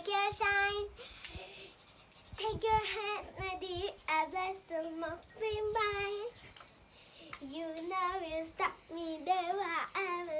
Take your shine. Take your hand, Nadi, as I bless the muffin mine. You know you stop me there where I'm.